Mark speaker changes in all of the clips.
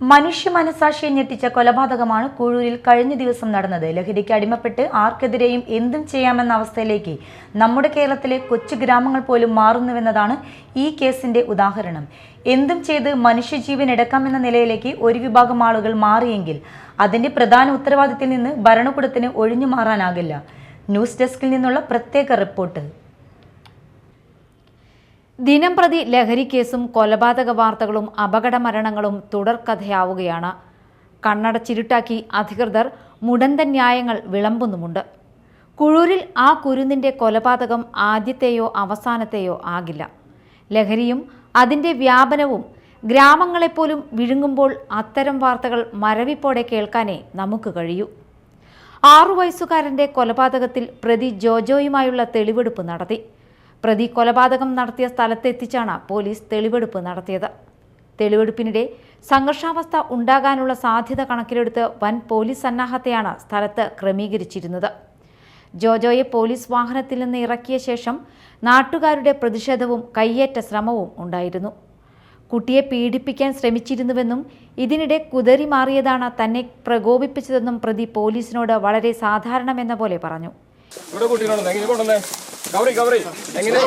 Speaker 1: മനുഷ്യ മനസാക്ഷിയെ ഞെട്ടിച്ച കൊലപാതകമാണ് കൂഴൂരിൽ കഴിഞ്ഞ ദിവസം നടന്നത്. ലഹരിക്ക് അടിമപ്പെട്ട് ആർക്കെതിരെയും എന്തും ചെയ്യാമെന്ന അവസ്ഥയിലേക്ക് നമ്മുടെ കേരളത്തിലെ കൊച്ചു ഗ്രാമങ്ങൾ പോലും മാറുന്നുവെന്നതാണ് ഈ കേസിന്റെ ഉദാഹരണം. എന്തും ചെയ്ത് മനുഷ്യജീവൻ എടുക്കാമെന്ന നിലയിലേക്ക് ഒരു വിഭാഗം ആളുകൾ മാറിയെങ്കിൽ അതിന്റെ പ്രധാന ഉത്തരവാദിത്തിൽ നിന്ന് ഭരണകൂടത്തിന് ഒഴിഞ്ഞു മാറാനാകില്ല. ന്യൂസ് ഡെസ്കിൽ നിന്നുള്ള പ്രത്യേക റിപ്പോർട്ട്.
Speaker 2: ദിനംപ്രതി ലഹരിക്കേസും കൊലപാതക വാർത്തകളും അപകട മരണങ്ങളും തുടർക്കഥയാവുകയാണ് കണ്ണടച്ചിരുട്ടാക്കി അധികൃതർ മുടന്ത ന്യായങ്ങൾ വിളമ്പുന്നുമുണ്ട്. കുഴൂരിൽ ആ കുരുന്നിന്റെ കൊലപാതകം ആദ്യത്തെയോ അവസാനത്തെയോ ആകില്ല. ലഹരിയും അതിന്റെ വ്യാപനവും ഗ്രാമങ്ങളെപ്പോലും വിഴുങ്ങുമ്പോൾ അത്തരം വാർത്തകൾ മരവിപ്പോടെ കേൾക്കാനേ നമുക്ക് കഴിയൂ. ആറു വയസ്സുകാരന്റെ കൊലപാതകത്തിൽ പ്രതി ജോജോയുമായുള്ള തെളിവെടുപ്പ് നടത്തി. പ്രതി കൊലപാതകം നടത്തിയ സ്ഥലത്തെത്തിച്ചാണ് പോലീസ് തെളിവെടുപ്പ് നടത്തിയത്. തെളിവെടുപ്പിനിടെ സംഘർഷാവസ്ഥ ഉണ്ടാകാനുള്ള സാധ്യത കണക്കിലെടുത്ത് വൻ പോലീസ് സന്നാഹത്തെയാണ് സ്ഥലത്ത് ക്രമീകരിച്ചിരുന്നത്. ജോജോയെ പോലീസ് വാഹനത്തിൽ നിന്ന് ഇറക്കിയ ശേഷം നാട്ടുകാരുടെ പ്രതിഷേധവും കയ്യേറ്റ ശ്രമവും ഉണ്ടായിരുന്നു. കുട്ടിയെ പീഡിപ്പിക്കാൻ ശ്രമിച്ചിരുന്നുവെന്നും ഇതിനിടെ കുതറി മാറിയതാണ് തന്നെ പ്രകോപിപ്പിച്ചതെന്നും പ്രതി പോലീസിനോട് വളരെ സാധാരണമെന്ന പോലെ പറഞ്ഞു.
Speaker 3: ഇവിടെ കുട്ടീനാണ് എങ്ങനെ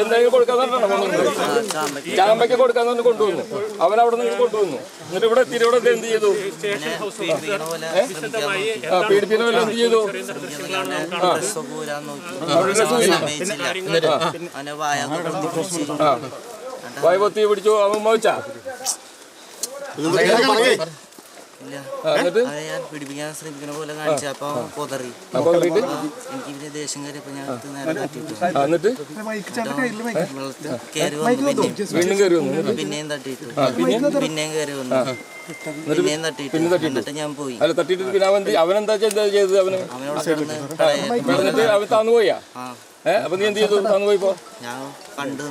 Speaker 3: എന്തെങ്കിലും കൊടുക്കാന്ന് ചാമ്പയ്ക്ക് കൊടുക്കാന്ന് പറഞ്ഞ് കൊണ്ടുവന്നു അവൻ അവിടെ നിന്ന് കൊണ്ടുവന്നു എന്നിട്ട് ഇവിടെ എത്തിയിട്ട് ഇവിടെ എന്ത് ചെയ്തു പീഡിപ്പിക്കുന്ന വല്ല എന്ത് ചെയ്തു ആ വായ്പത്തി പിടിച്ചു അവൻ മോച്ചാ
Speaker 4: ഞാൻ പിടിപ്പിക്കാൻ ശ്രമിക്കുന്ന പോലെ കാണിച്ചു അപ്പൊ പൊതറി. എനിക്ക് ഇവർ ദേഷ്യം ഞാൻ നേരെ കയറി വന്നു പിന്നെയും.
Speaker 3: വന്നു
Speaker 4: പിന്നെയും കയറി എന്നിട്ട് ഞാൻ പോയി.
Speaker 3: അല്ല തട്ടിയിട്ട് പിന്നെ അവൻ എന്ത്- അവനെന്താ ചെയ്ത- ചെയ്തത് അവന്? എന്നിട്ട് അവൻ താന്നു പോയാ? അപ്പൊ നീ എന്ത് ചെയ്തു? താന്നു പോയിപ്പോ
Speaker 4: ഞാൻ കണ്ടു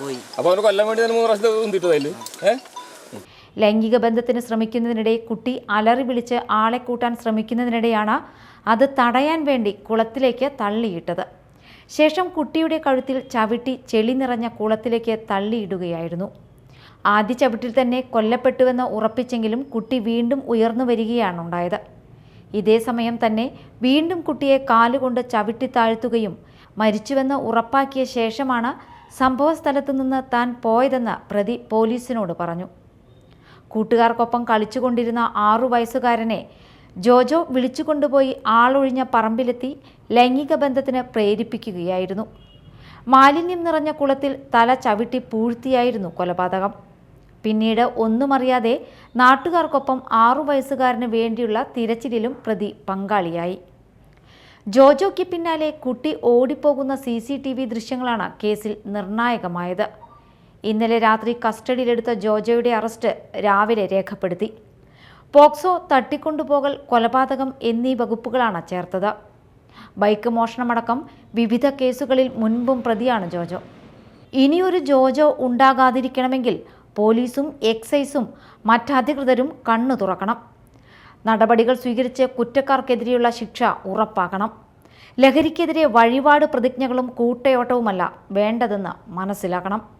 Speaker 4: പോയി.
Speaker 3: അപ്പൊ അവന് കൊല്ലാൻ വേണ്ടി തന്നെ മൂന്ന് പ്രാവശ്യം ഉന്തിട്ടതല്ലേ ഏ?
Speaker 2: ലൈംഗിക ബന്ധത്തിന് ശ്രമിക്കുന്നതിനിടെ കുട്ടി അലറി വിളിച്ച് ആളെ കൂട്ടാൻ ശ്രമിക്കുന്നതിനിടെയാണ് അത് തടയാൻ വേണ്ടി കുളത്തിലേക്ക് തള്ളിയിട്ടത്. ശേഷം കുട്ടിയുടെ കഴുത്തിൽ ചവിട്ടി ചെളി നിറഞ്ഞ കുളത്തിലേക്ക് തള്ളിയിടുകയായിരുന്നു. ആദ്യ ചവിട്ടിൽ തന്നെ കൊല്ലപ്പെട്ടുവെന്ന് ഉറപ്പിച്ചെങ്കിലും കുട്ടി വീണ്ടും ഉയർന്നു വരികയാണുണ്ടായത്. ഇതേ സമയം തന്നെ വീണ്ടും കുട്ടിയെ കാലുകൊണ്ട് ചവിട്ടി താഴ്ത്തുകയും മരിച്ചുവെന്ന് ഉറപ്പാക്കിയ ശേഷമാണ് സംഭവസ്ഥലത്തു നിന്ന് താൻ പോയതെന്ന് പ്രതി പോലീസിനോട് പറഞ്ഞു. കൂട്ടുകാർക്കൊപ്പം കളിച്ചുകൊണ്ടിരുന്ന ആറു വയസ്സുകാരനെ ജോജോ വിളിച്ചുകൊണ്ടുപോയി ആളൊഴിഞ്ഞ പറമ്പിലെത്തി ലൈംഗിക ബന്ധത്തിന് പ്രേരിപ്പിക്കുകയായിരുന്നു. മാലിന്യം നിറഞ്ഞ കുളത്തിൽ തല ചവിട്ടി പൂഴ്ത്തിയായിരുന്നു കൊലപാതകം. പിന്നീട് ഒന്നുമറിയാതെ നാട്ടുകാർക്കൊപ്പം ആറു വയസ്സുകാരന് വേണ്ടിയുള്ള തിരച്ചിലിലും പ്രതി പങ്കാളിയായി. ജോജോയ്ക്ക് പിന്നാലെ കുട്ടി ഓടിപ്പോകുന്ന സി സി ടി വി ദൃശ്യങ്ങളാണ് കേസിൽ നിർണായകമായത്. ഇന്നലെ രാത്രി കസ്റ്റഡിയിലെടുത്ത ജോജോയുടെ അറസ്റ്റ് രാവിലെ രേഖപ്പെടുത്തി. പോക്സോ തട്ടിക്കൊണ്ടുപോകൽ കൊലപാതകം എന്നീ വകുപ്പുകളാണ് ചേർത്തത്. ബൈക്ക് മോഷണമടക്കം വിവിധ കേസുകളിൽ മുൻപും പ്രതിയാണ് ജോജോ ഇനിയൊരു ജോജോ ഉണ്ടാകാതിരിക്കണമെങ്കിൽ പോലീസും എക്സൈസും മറ്റധികൃതരും കണ്ണു തുറക്കണം. നടപടികൾ സ്വീകരിച്ച് കുറ്റക്കാർക്കെതിരെയുള്ള ശിക്ഷ ഉറപ്പാക്കണം. ലഹരിക്കെതിരെ വഴിപാട് പ്രതിജ്ഞകളും കൂട്ടയോട്ടവുമല്ല വേണ്ടതെന്ന് മനസ്സിലാക്കണം.